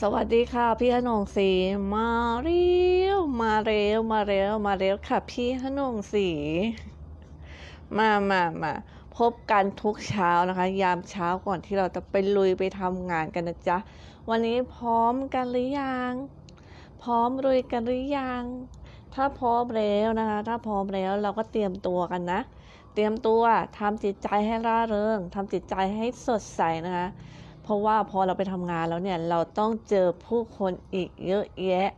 สวัสดีค่ะพี่หนงศรีมาเร็วมาเร็วมาเร็วมาเร็วค่ะพี่หนงศรีมามามาพบกันทุกเช้านะคะ ยามเช้าก่อนที่เราจะไปลุยไปทำงานกันนะจ๊ะ วันนี้พร้อมกันหรือยัง พร้อมลุยกันหรือยัง ถ้าพร้อมแล้วนะคะ ถ้าพร้อมแล้วเราก็เตรียมตัวกันนะ เตรียมตัวทำจิตใจให้ร่าเริงทำจิตใจให้สดใสนะคะ เพราะว่าพอเราไปทำงานแล้วเนี่ยเราต้องเจอผู้คนอีกเยอะแยะ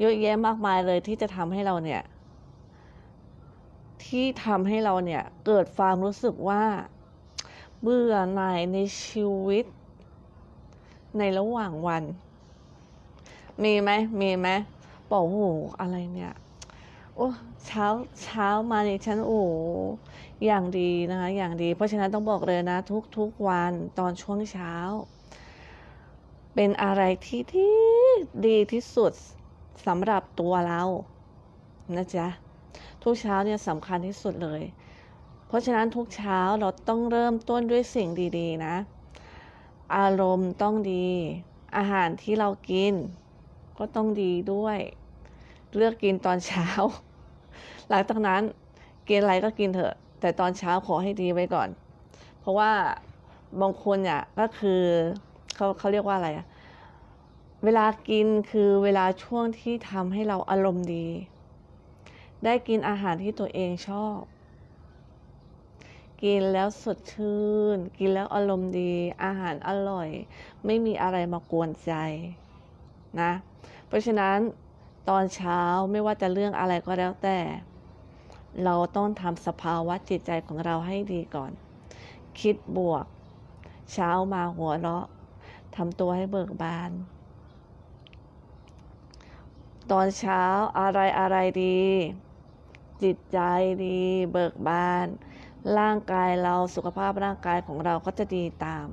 เยอะแยะมากมายเลยที่จะทำให้เราเนี่ย ที่ทำให้เราเนี่ยเกิดความรู้สึกว่า เบื่อหน่ายในชีวิต ในระหว่างวัน มีไหมมีไหมบอกโอ้โหอะไรเนี่ย โอ้เช้าเช้ามานี่ฉันโอ้อย่างดีนะคะอย่างดี เพราะฉะนั้นต้องบอกเลยนะ ทุกทุกวันตอนช่วงเช้า เป็นอะไรที่ที่ดีที่สุดสำหรับตัวเรานะจ๊ะทุกเช้าเนี่ยสำคัญที่สุดเลย เพราะฉะนั้นทุกเช้าเราต้องเริ่มต้นด้วยสิ่งดี ๆ นะ อารมณ์ต้องดี อาหารที่เรากินก็ต้องดีด้วย เลือกกินตอนเช้า หลังจากนั้นกินอะไรก็กินเถอะ แต่ตอนเช้าขอให้ดีไว้ก่อน เพราะว่าบางคนเนี่ยก็คือเขาเขาเรียกว่าอะไรอะเวลากินคือเวลาช่วงที่ทำให้เราอารมณ์ดี ได้กินอาหารที่ตัวเองชอบ กินแล้วสดชื่น กินแล้วอารมณ์ดี อาหารอร่อย ไม่มีอะไรมากวนใจนะ เพราะฉะนั้นตอนเช้าไม่ว่าจะเรื่องอะไรก็แล้วแต่ เราต้องทำสภาวะจิตใจของเราให้ดีก่อน คิดบวก เช้ามาหัวเราะทำตัวให้เบิกบาน ตอนเช้าอะไรอะไรดี จิตใจดีเบิกบาน ร่างกายเราสุขภาพร่างกายของเราก็จะดีตาม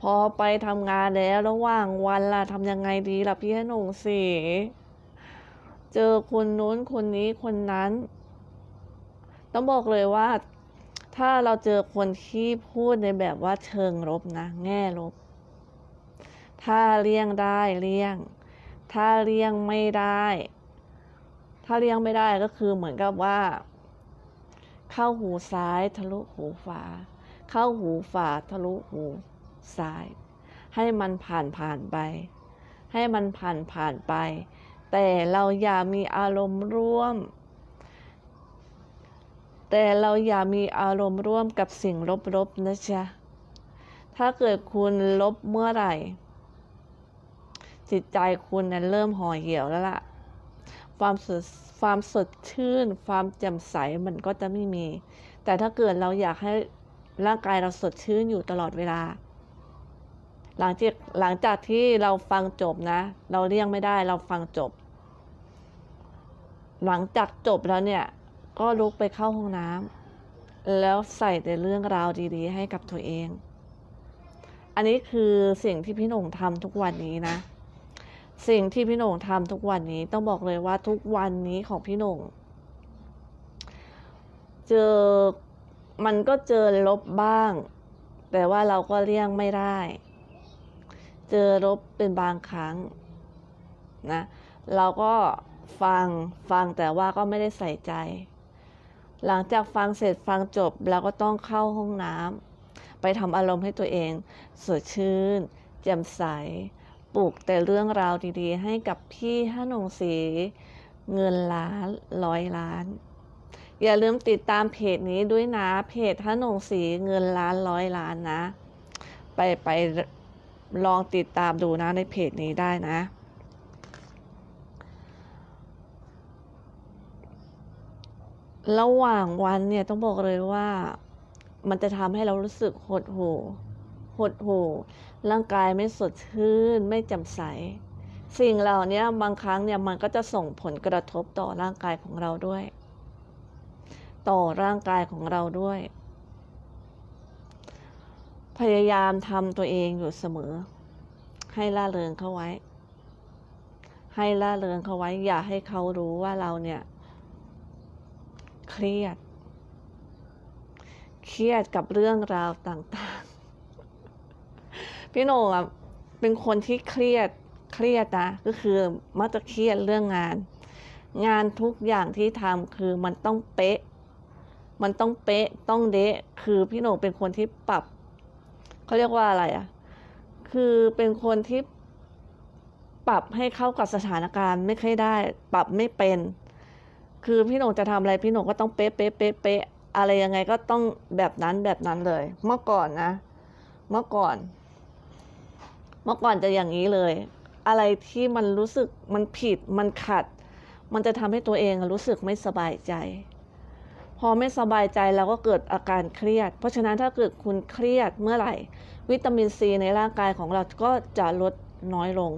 พอไปทำงานแล้วระหว่างวันล่ะทำยังไงดีล่ะพี่หนุ่งสีเจอคนนู้นคนนี้คนนั้น ต้องบอกเลยว่า ถ้าเราเจอคนที่พูดในแบบว่าเชิงลบนะ แง่ลบ ถ้าเลี่ยงได้เลี่ยง ถ้าเลี่ยงไม่ได้ ถ้าเลี่ยงไม่ได้ก็คือเหมือนกับว่า เข้าหูซ้ายทะลุหูฝาเข้าหูฝาทะลุหูซ้าย ให้มันผ่านผ่านไป ให้มันผ่านผ่านไป แต่เราอย่ามีอารมณ์ร่วม แต่เราอย่ามีอารมณ์ร่วมกับสิ่งลบๆนะจ๊ะ ถ้าเกิดคุณลบเมื่อไหร่ จิตใจคุณนั้นเริ่มห่อเหี่ยวแล้วล่ะ ความสดความสดชื่น ความแจ่มใสมันก็จะไม่มี แต่ถ้าเกิดเราอยากให้ร่างกายเราสดชื่นอยู่ตลอดเวลา หลังจากหลังจากที่เราฟังจบนะ เราเลี่ยงไม่ได้เราฟังจบ หลังจากจบแล้วเนี่ย ก็ลุกไปเข้าห้องน้ำแล้วใส่แต่เรื่องราวดีๆ ให้กับตัวเอง อันนี้คือสิ่งที่พี่หน่งทำทุกวันนี้นะ สิ่งที่พี่หน่งทำทุกวันนี้ต้องบอกเลยว่าทุกวันนี้ของพี่หน่งเจอมันก็เจอลบบ้าง แต่ว่าเราก็เลี่ยงไม่ได้ เจอลบเป็นบางครั้งนะ เราก็ฟังฟังแต่ว่าก็ไม่ได้ใส่ใจ หลังจากฟังเสร็จฟังจบเราก็ต้องเข้าห้องน้ำไปทำอารมณ์ให้ตัวเอง สดชื่น แจ่มใส ปลูกแต่เรื่องราวดีๆ ให้กับพี่ฮนงศรีเงินล้านร้อยล้าน อย่าลืมติดตามเพจนี้ด้วยนะ เพจฮนงศรีเงินล้านร้อยล้านนะ ไปไปลองติดตามดูนะในเพจนี้ได้นะ ระหว่างวันเนี่ยต้องบอกเลยว่ามันจะทำให้เรารู้สึกหดหู่หดหู่ร่างกายไม่สดชื่น ไม่แจ่มใส สิ่งเหล่านี้บางครั้งเนี่ยมันก็จะส่งผลกระทบต่อร่างกายของเราด้วย ต่อร่างกายของเราด้วย พยายามทำตัวเองอยู่เสมอ ให้ล่าเริงเข้าไว้ ให้ล่าเริงเข้าไว้ อย่าให้เขารู้ว่าเราเนี่ย เครียด เครียดกับเรื่องราวต่างๆ พี่โหน่งอะเป็นคนที่เครียดเครียดนะก็คือมักจะเครียดเรื่องงาน งานทุกอย่างที่ทำคือมันต้องเป๊ะ มันต้องเป๊ะต้องเดะคือพี่โหน่งเป็นคนที่ปรับเขาเรียกว่าอะไรอะคือเป็นคนที่ปรับให้เข้ากับสถานการณ์ไม่ค่อยได้ ปรับไม่เป็น คือพี่หน่งจะทำอะไรพี่หน่งก็ต้องเป๊ะเป๊ะเป๊ะเป๊ะอะไรยังไงก็ต้องแบบนั้นแบบนั้นเลย เมื่อก่อนนะ เมื่อก่อน เมื่อก่อนจะอย่างนี้เลย อะไรที่มันรู้สึกมันผิดมันขัด มันจะทำให้ตัวเองรู้สึกไม่สบายใจ พอไม่สบายใจเราก็เกิดอาการเครียด เพราะฉะนั้นถ้าเกิดคุณเครียดเมื่อไหร่ วิตามินซีในร่างกายของเราก็จะลดน้อยลง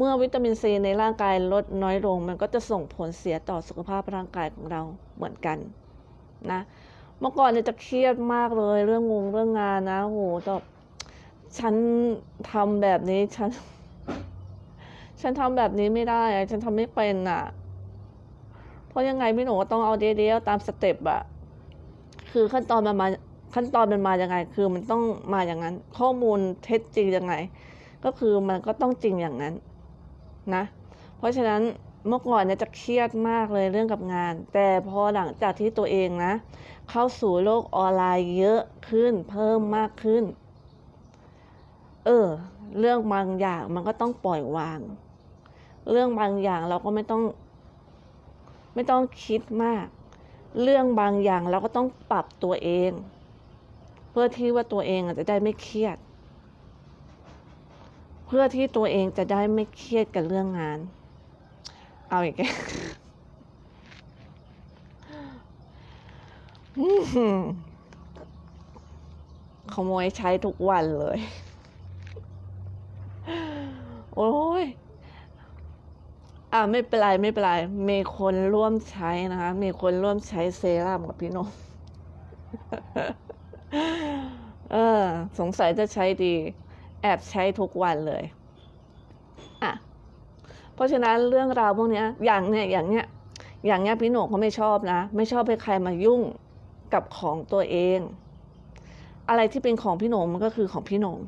เมื่อวิตามินซีในร่างกายลดน้อยลง มันก็จะส่งผลเสียต่อสุขภาพร่างกายของเราเหมือนกันนะเมื่อก่อนเนี่ยจะเครียดมากเลยเรื่องงงเรื่องงานนะโหแบบฉันทำแบบนี้ฉัน ฉันทำแบบนี้ไม่ได้ฉันทำไม่เป็นอะ เพราะยังไงพี่หนูก็ต้องเอาเดียวๆตามสเต็ปอะคือขั้นตอนมันมาขั้นตอนมันมาอยังไง คือมันต้องมาอย่างนั้น ข้อมูลเท็จจริงยังไง ก็คือมันก็ต้องจริงอย่างนั้น นะ เพราะฉะนั้นเมื่อก่อนเนี่ยจะเครียดมากเลยเรื่องกับงาน แต่พอหลังจากที่ตัวเองนะ เข้าสู่โลกออนไลน์เยอะขึ้นเพิ่มมากขึ้น เออ เรื่องบางอย่างมันก็ต้องปล่อยวาง เรื่องบางอย่างเราก็ไม่ต้อง ไม่ต้องคิดมาก เรื่องบางอย่างเราก็ต้องปรับตัวเอง เพื่อที่ว่าตัวเองอาจจะได้ไม่เครียด เพื่อที่ตัวเองจะได้ไม่เครียดกับเรื่องงาน เอาอีกแล้วขโมยใช้ทุกวันเลย โอ้ย อ่าไม่เป็นไรไม่เป็นไร มีคนร่วมใช้นะคะ มีคนร่วมใช้เซรั่มกับพี่นงเออ สงสัยจะใช้ดี แอบใช้ทุกวันเลยอะเพราะฉะนั้นเรื่องราวพวกเนี้ยอย่างเนี้ยอย่างเนี้ยอย่างเนี้ยพี่โหนงเขาไม่ชอบนะ ไม่ชอบให้ใครมายุ่งกับของตัวเอง อะไรที่เป็นของพี่โหนงมันก็คือของพี่โหนง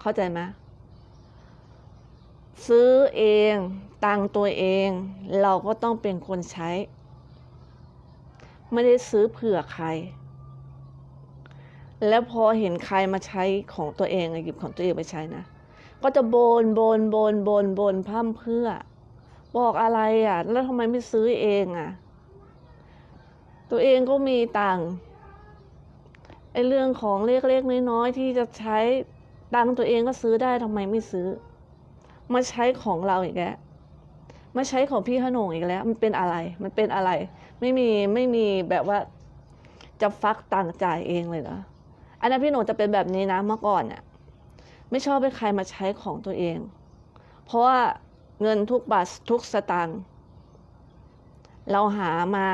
เข้าใจไหมซื้อเองตังตัวเอง เราก็ต้องเป็นคนใช้ ไม่ได้ซื้อเผื่อใคร แล้วพอเห็นใครมาใช้ของตัวเองอะหยิบของตัวเองไปใช้นะ ก็จะโบนโบนโบนโบนโบนพร่ำเพื่อ บอกอะไรอะ แล้วทำไมไม่ซื้อเองอะ ตัวเองก็มีตังค์ไอ้เรื่องของเล็กๆน้อยๆที่จะใช้ตังค์ตัวเองก็ซื้อได้ทำไมไม่ซื้อ มาใช้ของเราอีกแล้วมาใช้ของพี่ขนงอีกแล้ว มันเป็นอะไร มันเป็นอะไร ไม่มีไม่มีแบบว่าจะฟักตังค์จ่ายเองเลยเหรอ อันนั้นพี่หนงจะเป็นแบบนี้นะเมื่อก่อนเนี่ยไม่ชอบให้ใครมาใช้ของตัวเอง เพราะว่าเงินทุกบาททุกสตางค์เราหามา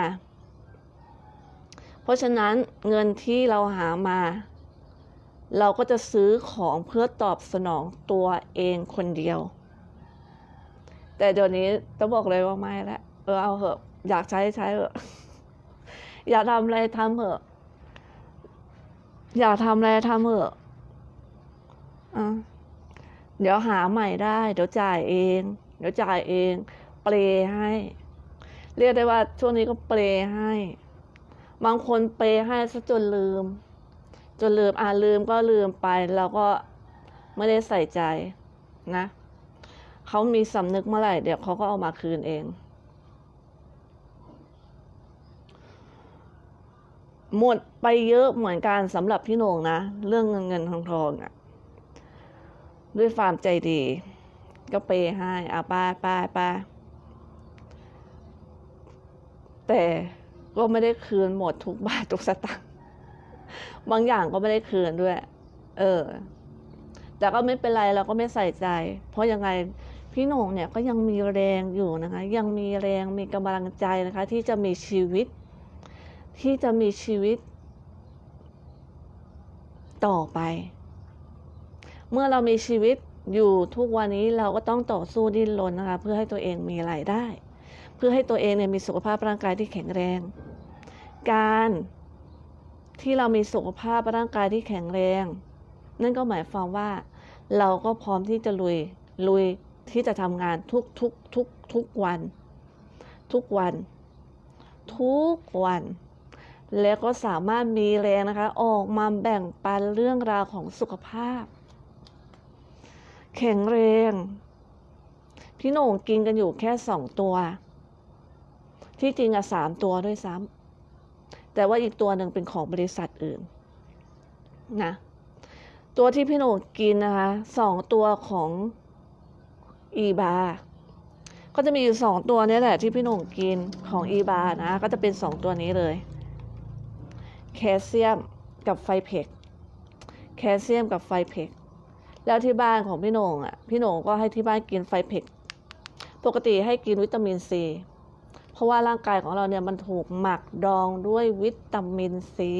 เพราะฉะนั้นเงินที่เราหามา เราก็จะซื้อของเพื่อตอบสนองตัวเองคนเดียว แต่เดี๋ยวนี้ต้องบอกเลยว่าไม่แล้วเออเอาเหอะอยากใช้ใช้เหอะ อยากทำอะไรทำเหอะ อยากทำอะไรทำเหอะอะเดี๋ยวหาใหม่ได้ เดี๋ยวจ่ายเอง เดี๋ยวจ่ายเอง เปลให้ เรียกได้ว่าช่วงนี้ก็เปลให้ บางคนเปให้ซะจนลืม จนลืมอ่าลืมก็ลืมไปเราก็ไม่ได้ใส่ใจนะเขามีสำนึกเมื่อไหร่เดี๋ยวเขาก็เอามาคืนเอง หมดไปเยอะเหมือนกันสำหรับพี่โหน่งนะ เรื่องเงินเงินทองทองอะ่ะด้วยความใจดี ก็เปย์ให้อะไป้าป้าป้าแต่ก็ไม่ได้คืนหมดทุกบาททุกสตางค์บางอย่างก็ไม่ได้คืนด้วย เออ แต่ก็ไม่เป็นไรเราก็ไม่ใส่ใจ เพราะยังไงพี่โหน่งเนี่ยก็ยังมีแรงอยู่นะคะ ยังมีแรงมีกำลังใจนะคะ ที่จะมีชีวิต ที่จะมีชีวิต ต่อไป เมื่อเรามีชีวิตอยู่ทุกวันนี้เราก็ต้องต่อสู้ดิ้นรนนะคะ เพื่อให้ตัวเองมีรายได้ เพื่อให้ตัวเองเนี่ยมีสุขภาพร่างกายที่แข็งแรง การที่เรามีสุขภาพร่างกายที่แข็งแรง นั่นก็หมายความว่า เราก็พร้อมที่จะลุยลุยที่จะทำงานทุกทุกทุกทุกวัน ทุกวัน ทุกวัน แล้วก็สามารถมีแรงนะคะ ออกมาแบ่งปันเรื่องราวของสุขภาพ แข็งแรง พี่โหน่งกินกันอยู่แค่สองตัว ที่จริงอะสามตัวด้วยซ้ำแต่ว่าอีกตัวหนึ่งเป็นของบริษัทอื่นนะตัวที่พี่โหน่งกินนะคะสองตัวของอีบาก็จะมีอยู่สองตัวนี้แหละที่พี่โหน่งกินของอีบานะ ก็จะเป็นสองตัวนี้เลย แคลเซียมกับไฟเพกแคลเซียมกับไฟเพกแล้วที่บ้านของพี่โหน่งอะพี่โหน่งก็ให้ที่บ้านกินไฟเพกปกติให้กินวิตามินซีเพราะว่าร่างกายของเราเนี่ยมันถูกหมักดองด้วยวิตามินซี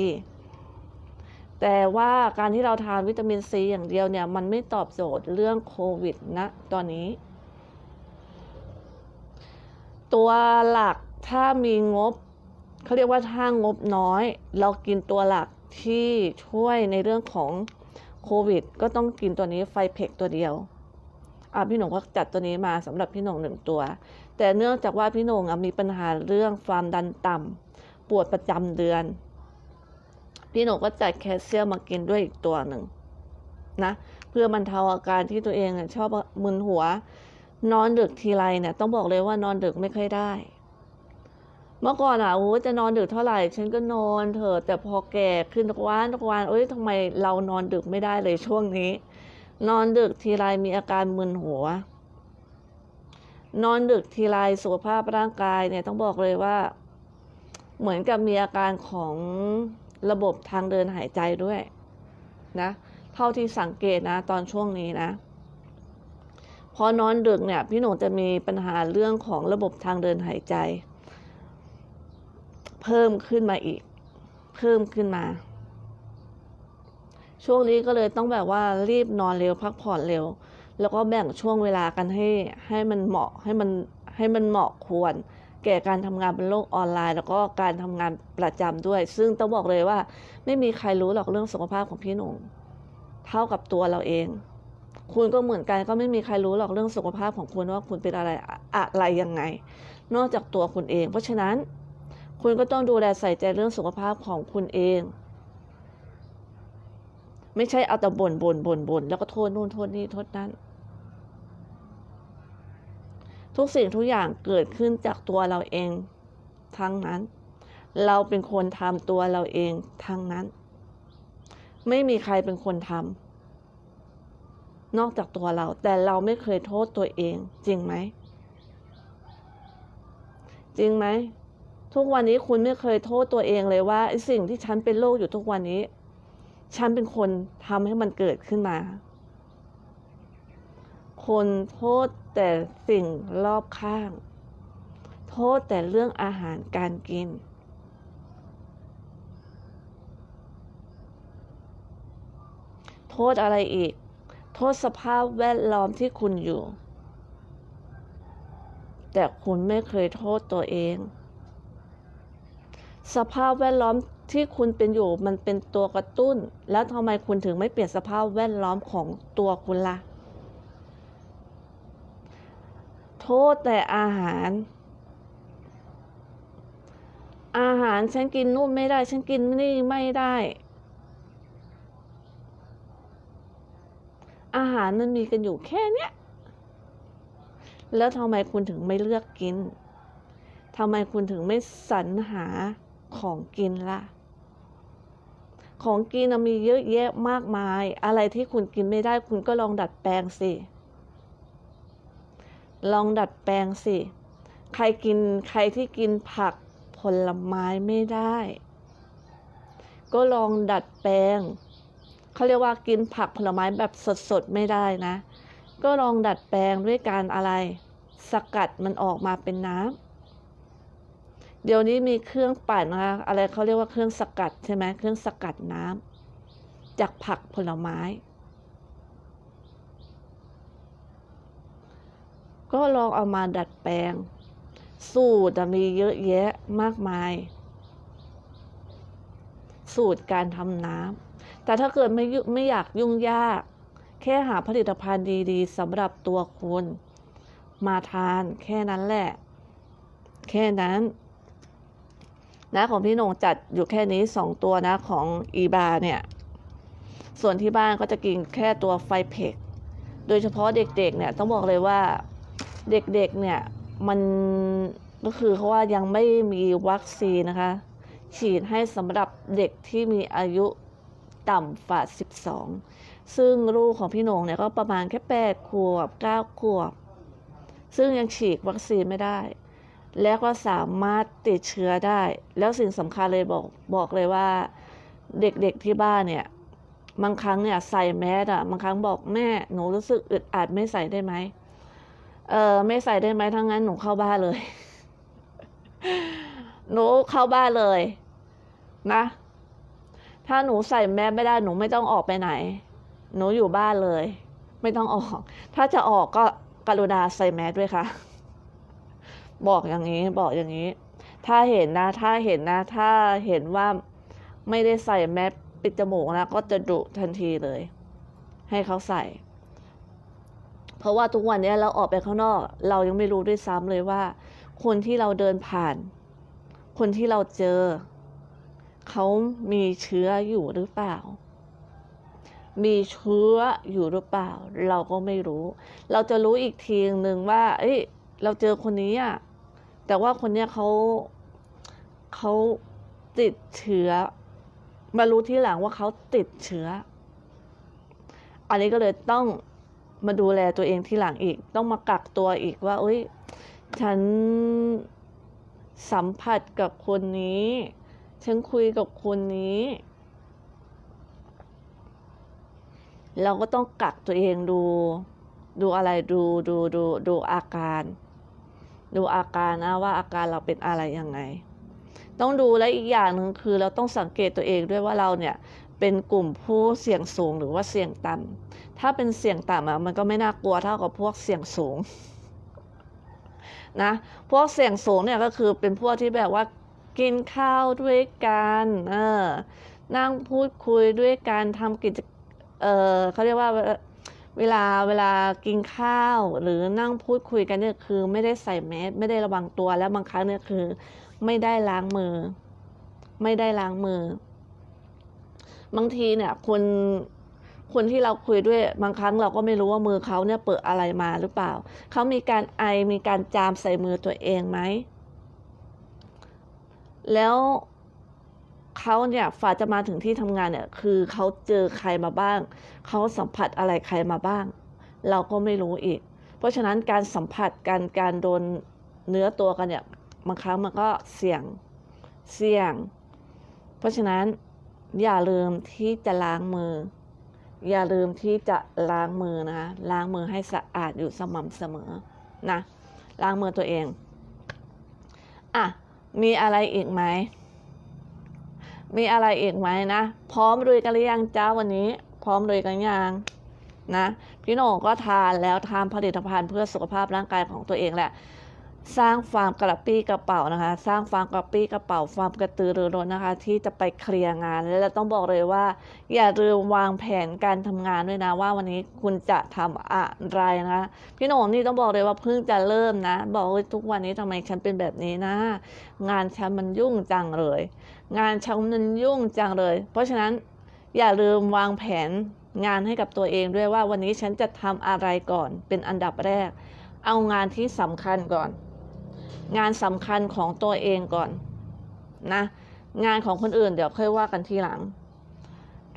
แต่ว่าการที่เราทานวิตามินซีอย่างเดียวเนี่ย มันไม่ตอบโจทย์เรื่องโควิดนะตอนนี้ ตัวหลักถ้ามีงบ เขาเรียกว่าถ้างบน้อย เรากินตัวหลักที่ช่วยในเรื่องของโควิด ก็ต้องกินตัวนี้ไฟเพกตัวเดียวอะพี่หนงก็จัดตัวนี้มาสำหรับพี่หนงหนึ่งตัว แต่เนื่องจากว่าพี่หนงมีปัญหาเรื่องความดันต่ำปวดประจำเดือน พี่หนงก็จัดแคลเซียมมากินด้วยอีกตัวหนึ่งนะเพื่อบรรเทาอาการที่ตัวเองอะชอบมึนหัว นอนดึกทีไรเนี่ยต้องบอกเลยว่านอนดึกไม่ค่อยได้ เมื่อก่อนอะโอ้จะนอนดึกเท่าไหร่ ฉันก็นอนเถอะแต่พอแก่ขึ้นทุกวันทุกวันเอ้ยทำไมเรานอนดึกไม่ได้เลยช่วงนี้ นอนดึกทีไรมีอาการมึนหัว นอนดึกทีไรสุขภาพร่างกายเนี่ยต้องบอกเลยว่า เหมือนกับมีอาการของระบบทางเดินหายใจด้วยนะเท่าที่สังเกตนะ ตอนช่วงนี้นะพอนอนดึกเนี่ยพี่หนูจะมีปัญหาเรื่องของระบบทางเดินหายใจ เพิ่มขึ้นมาอีก เพิ่มขึ้นมา ช่วงนี้ก็เลยต้องแบบว่ารีบนอนเร็วพักผ่อนเร็ว แล้วก็แบ่งช่วงเวลากันให้ให้มันเหมาะให้มันให้มันเหมาะควร แก่การทำงานบนโลกออนไลน์ แล้วก็การทำงานประจำด้วย ซึ่งต้องบอกเลยว่า ไม่มีใครรู้หรอกเรื่องสุขภาพของพี่หนุ่มเท่ากับตัวเราเอง คุณก็เหมือนกันก็ไม่มีใครรู้หรอกเรื่องสุขภาพของคุณว่าคุณเป็นอะไรอะไรยังไง นอกจากตัวคุณเอง เพราะฉะนั้น คุณก็ต้องดูแลใส่ใจเรื่องสุขภาพของคุณเอง ไม่ใช่เอาแต่บ่นบ่นบ่นบ่นแล้วก็โทษนู่นโทษนี่โทษนั่นทุกสิ่งทุกอย่างเกิดขึ้นจากตัวเราเองทั้งนั้น เราเป็นคนทำตัวเราเองทั้งนั้น ไม่มีใครเป็นคนทำนอกจากตัวเรา แต่เราไม่เคยโทษตัวเอง จริงไหม จริงไหม ทุกวันนี้คุณไม่เคยโทษตัวเองเลยว่าสิ่งที่ฉันเป็นโรคอยู่ทุกวันนี้ ฉันเป็นคนทำให้มันเกิดขึ้นมา คนโทษแต่สิ่งรอบข้าง โทษแต่เรื่องอาหารการกิน โทษอะไรอีก โทษสภาพแวดล้อมที่คุณอยู่ แต่คุณไม่เคยโทษตัวเอง สภาพแวดล้อมที่คุณเป็นอยู่มันเป็นตัวกระตุ้น แล้วทำไมคุณถึงไม่เปลี่ยนสภาพแวดล้อมของตัวคุณละ่ะ โทษแต่อาหาร อาหารฉันกินนู่นไม่ได้ ฉันกินนี่ไม่ได้ อาหารมันมีกันอยู่แค่เนี้ย แล้วทำไมคุณถึงไม่เลือกกินทำไมคุณถึงไม่สรรหา ของกินล่ะ ของกินมีเยอะแยะมากมาย อะไรที่คุณกินไม่ได้คุณก็ลองดัดแปลงสิ ลองดัดแปลงสิ ใครกินใครที่กินผักผลไม้ไม่ได้ ก็ลองดัดแปลง เขาเรียกว่ากินผักผลไม้แบบสดๆไม่ได้นะ ก็ลองดัดแปลงด้วยการอะไร สกัดมันออกมาเป็นน้ำ เดี๋ยวนี้มีเครื่องปั่นนะคะอะไรเขาเรียกว่าเครื่องสกัดใช่ไหมเครื่องสกัดน้ำจากผักผลไม้ ก็ลองเอามาดัดแปลง สูตรมีเยอะแยะมากมาย สูตรการทำน้ำแต่ถ้าเกิดไม่ไม่อยากยุ่งยาก แค่หาผลิตภัณฑ์ดีๆสำหรับตัวคุณ มาทานแค่นั้นแหละ แค่นั้น นะของพี่หนงจัดอยู่แค่นี้สองตัวนะของอีบาเนี่ย ส่วนที่บ้านก็จะกินแค่ตัวไฟเพกโดยเฉพาะเด็กๆเนี่ยต้องบอกเลยว่าเด็กๆเนี่ยมันก็คือเขาว่ายังไม่มีวัคซีนนะคะ ฉีดให้สำหรับเด็กที่มีอายุต่ำฝ่า 12 ซึ่งลูกของพี่หนงเนี่ยก็ประมาณแค่ 8 ขวบ 9 ขวบ ซึ่งยังฉีดวัคซีนไม่ได้ แล้วก็สามารถติดเชื้อได้ แล้วสิ่งสำคัญเลยบอกบอกเลยว่า เด็กๆที่บ้านเนี่ยบางครั้งเนี่ยใส่แมสอะบางครั้งบอกแม่หนูรู้สึกอึดอัดไม่ใส่ได้ไหมเออไม่ใส่ได้ไหมทั้งนั้นหนูเข้าบ้านเลย หนูเข้าบ้านเลย นะ ถ้าหนูใส่แมสไม่ได้หนูไม่ต้องออกไปไหน หนูอยู่บ้านเลย ไม่ต้องออก ถ้าจะออกก็กรุณาใส่แมสด้วยค่ะ บอกอย่างนี้บอกอย่างนี้ ถ้าเห็นนะ ถ้าเห็นนะ ถ้าเห็นว่าไม่ได้ใส่แมสปิดจมูกนะ ก็จะดุทันทีเลย ให้เขาใส่ เพราะว่าทุกวันนี้เราออกไปข้างนอก เรายังไม่รู้ด้วยซ้ำเลยว่า คนที่เราเดินผ่าน คนที่เราเจอ เขามีเชื้ออยู่หรือเปล่ามีเชื้ออยู่หรือเปล่า เราก็ไม่รู้ เราจะรู้อีกทีหนึ่งว่า เอ้ย เราเจอคนนี้อะแต่ว่าคนเนี้ยเขาเขาติดเชื้อ มารู้ทีหลังว่าเขาติดเชื้อ อันนี้ก็เลยต้องมาดูแลตัวเองที่หลังอีก ต้องมากักตัวอีกว่าเอ้ยฉันสัมผัสกับคนนี้ ฉันคุยกับคนนี้ เราก็ต้องกักตัวเองดู ดูอะไรดูดูดูดูอาการ ดูอาการนะว่าอาการเราเป็นอะไรยังไง ต้องดูและอีกอย่างหนึ่งคือเราต้องสังเกตตัวเองด้วยว่าเราเนี่ยเป็นกลุ่มผู้เสี่ยงสูงหรือว่าเสี่ยงต่ำถ้าเป็นเสี่ยงต่ำอะมันก็ไม่น่ากลัวเท่ากับพวกเสี่ยงสูงนะพวกเสี่ยงสูงเนี่ยก็คือเป็นพวกที่แบบว่ากินข้าวด้วยกันเออนั่งพูดคุยด้วยกันทำกิจเออเขาเรียกว่า เวลาเวลากินข้าวหรือนั่งพูดคุยกันเนี่ยคือ ไม่ได้ใส่แมสไม่ได้ระวังตัวแล้วบางครั้งเนี่ยคือ ไม่ได้ล้างมือ ไม่ได้ล้างมือ บางทีเนี่ยคนคนที่เราคุยด้วยบางครั้งเราก็ไม่รู้ว่ามือเขาเนี่ยเปิดอะไรมาหรือเปล่า เขามีการไอมีการจามใส่มือตัวเองไหม แล้ว เขาเนี่ยฝ่าจะมาถึงที่ทำงานเนี่ย คือเขาเจอใครมาบ้าง เขาสัมผัสอะไรใครมาบ้าง เราก็ไม่รู้อีก เพราะฉะนั้นการสัมผัสการการโดนเนื้อตัวกันเนี่ยบางครั้งมันก็เสี่ยงเสี่ยง เพราะฉะนั้นอย่าลืมที่จะล้างมือ อย่าลืมที่จะล้างมือนะคะล้างมือให้สะอาดอยู่สม่ำเสมอนะล้างมือตัวเองอะมีอะไรอีกไหม มีอะไรอีกไหมนะ พร้อมลุยกันหรือยังจ้าวันนี้ พร้อมลุยกันยังนะ พี่โหน่งก็ทานแล้วทานผลิตภัณฑ์เพื่อสุขภาพร่างกายของตัวเองแหละ สร้างฟาร์มกระปี้กระเป๋านะคะ สร้างฟาร์มกระปี้กระเป๋าฟาร์มกระตือรือร้นนะคะ ที่จะไปเคลียร์งานและต้องบอกเลยว่า อย่าลืมวางแผนการทำงานด้วยนะว่าวันนี้คุณจะทำอะไรนะคะพี่หน่งนี่ต้องบอกเลยว่าเพิ่งจะเริ่มนะ บอกเลยทุกวันนี้ทำไมฉันเป็นแบบนี้นะ งานฉันมันยุ่งจังเลย งานฉันมันยุ่งจังเลย เพราะฉะนั้นอย่าลืมวางแผนงานให้กับตัวเองด้วยว่าวันนี้ฉันจะทำอะไรก่อนเป็นอันดับแรก เอางานที่สำคัญก่อน งานสำคัญของตัวเองก่อนนะ งานของคนอื่นเดี๋ยวค่อยว่ากันทีหลัง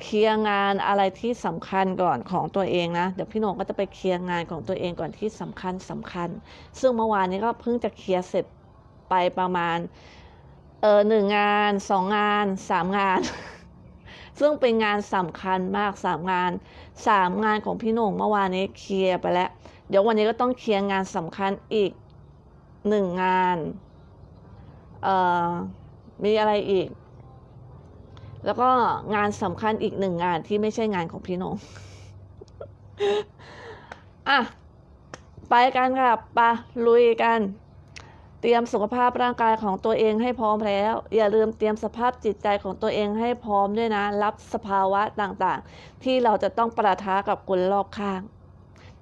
เคลียร์งานอะไรที่สำคัญก่อนของตัวเองนะ เดี๋ยวพี่โหนงก็จะไปเคลียร์งานของตัวเองก่อนที่สำคัญสำคัญ ซึ่งเมื่อวานนี้ก็เพิ่งจะเคลียร์เสร็จไปประมาณเออหนึ่งงานสองงานสามงาน ซึ่งเป็นงานสำคัญมากสามงานสามงานของพี่โหน่งเมื่อวานนี้เคลียร์ไปแล้ว เดี๋ยววันนี้ก็ต้องเคลียร์งานสำคัญอีก หนึ่งงาน เอ่อ มีอะไรอีก แล้วก็งานสำคัญอีกหนึ่งงานที่ไม่ใช่งานของพี่นงอะ ไปกันค่ะปะลุยกัน เตรียมสุขภาพร่างกายของตัวเองให้พร้อมแล้ว อย่าลืมเตรียมสภาพจิตใจของตัวเองให้พร้อมด้วยนะ รับสภาวะต่างๆ ที่เราจะต้องประทะกับคนรอบข้าง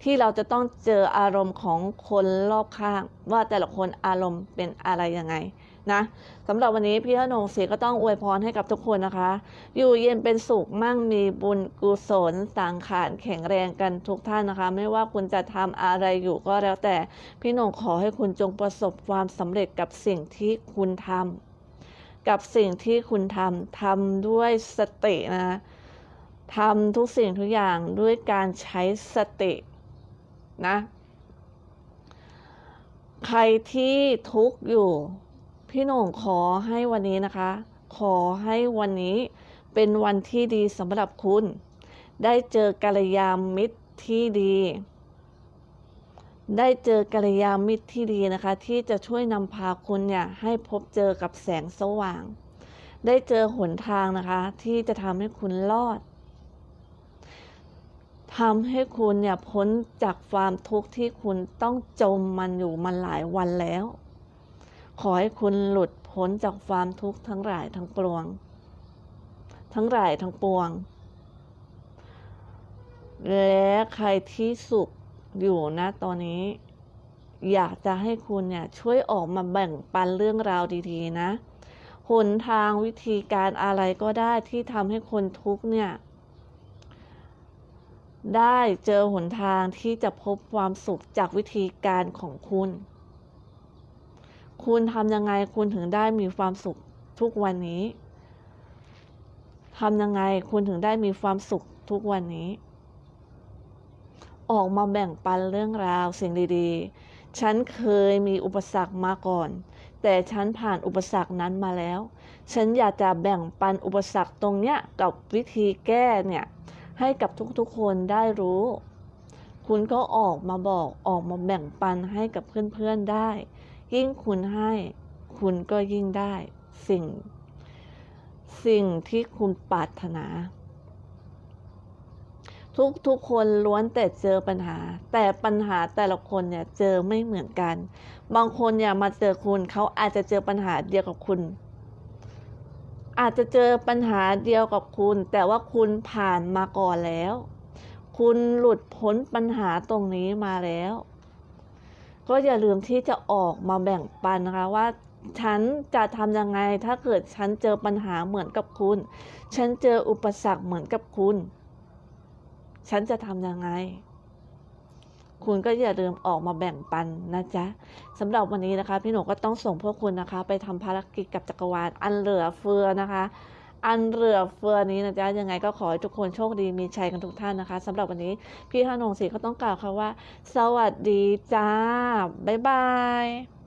ที่เราจะต้องเจออารมณ์ของคนรอบข้าง ว่าแต่ละคนอารมณ์เป็นอะไรยังไงนะสำหรับวันนี้พี่ขนงศรีก็ต้องอวยพรให้กับทุกคนนะคะ อยู่เย็นเป็นสุขมั่งมีบุญกุศลสังขารแข็งแรงกันทุกท่านนะคะ ไม่ว่าคุณจะทำอะไรอยู่ก็แล้วแต่พี่หนงขอให้คุณจงประสบความสำเร็จกับสิ่งที่คุณทำกับสิ่งที่คุณทำทำด้วยสตินะทำทุกสิ่งทุกอย่างด้วยการใช้สติ นะ ใครที่ทุกข์อยู่ พี่หน่งขอให้วันนี้นะคะ ขอให้วันนี้เป็นวันที่ดีสำหรับคุณ ได้เจอกัลยาณมิตรที่ดี ได้เจอกัลยาณมิตรที่ดีนะคะ ที่จะช่วยนำพาคุณเนี่ยให้พบเจอกับแสงสว่าง ได้เจอหนทางนะคะ ที่จะทำให้คุณรอด ทำให้คุณเนี่ยพ้นจากความทุกข์ที่คุณต้องจมมันอยู่มันหลายวันแล้ว ขอให้คุณหลุดพ้นจากความทุกข์ทั้งหลายทั้งปวง ทั้งหลายทั้งปวง และใครที่สุขอยู่นะตอนนี้ อยากจะให้คุณเนี่ยช่วยออกมาแบ่งปันเรื่องราวดีๆนะหนทางวิธีการอะไรก็ได้ที่ทำให้คนทุกข์เนี่ย ได้เจอหนทางที่จะพบความสุขจากวิธีการของคุณ คุณทำยังไงคุณถึงได้มีความสุขทุกวันนี้ทำยังไงคุณถึงได้มีความสุขทุกวันนี้ ออกมาแบ่งปันเรื่องราวสิ่งดีๆ ฉันเคยมีอุปสรรคมาก่อน แต่ฉันผ่านอุปสรรคนั้นมาแล้ว ฉันอยากจะแบ่งปันอุปสรรคตรงเนี้ยกับวิธีแก้เนี่ย ให้กับทุกๆคนได้รู้ คุณก็ออกมาบอกออกมาแบ่งปันให้กับเพื่อนๆได้ ยิ่งคุณให้ คุณก็ยิ่งได้สิ่ง สิ่งที่คุณปรารถนา ทุกทุกคนล้วนแต่เจอปัญหา แต่ปัญหาแต่ละคนเนี่ยเจอไม่เหมือนกัน บางคนเนี่ยมาเจอคุณเขาอาจจะเจอปัญหาเดียวกับคุณ อาจจะเจอปัญหาเดียวกับคุณ แต่ว่าคุณผ่านมาก่อนแล้ว คุณหลุดพ้นปัญหาตรงนี้มาแล้ว ก็อย่าลืมที่จะออกมาแบ่งปันนะคะว่าฉันจะทำยังไงถ้าเกิดฉันเจอปัญหาเหมือนกับคุณ ฉันเจออุปสรรคเหมือนกับคุณ ฉันจะทำยังไง คุณก็อย่าลืมออกมาแบ่งปันนะจ๊ะสำหรับวันนี้นะคะ พี่หนูก็ต้องส่งพวกคุณนะคะ ไปทำภารกิจกับจักรวาลอันเหลือเฟือนะคะ อันเหลือเฟือนี้นะจ๊ะยังไงก็ขอให้ทุกคนโชคดีมีชัยกันทุกท่านนะคะสำหรับวันนี้พี่ฮานงศรีก็ต้องกล่าวค่ะว่า สวัสดีจ้าบ๊ายบาย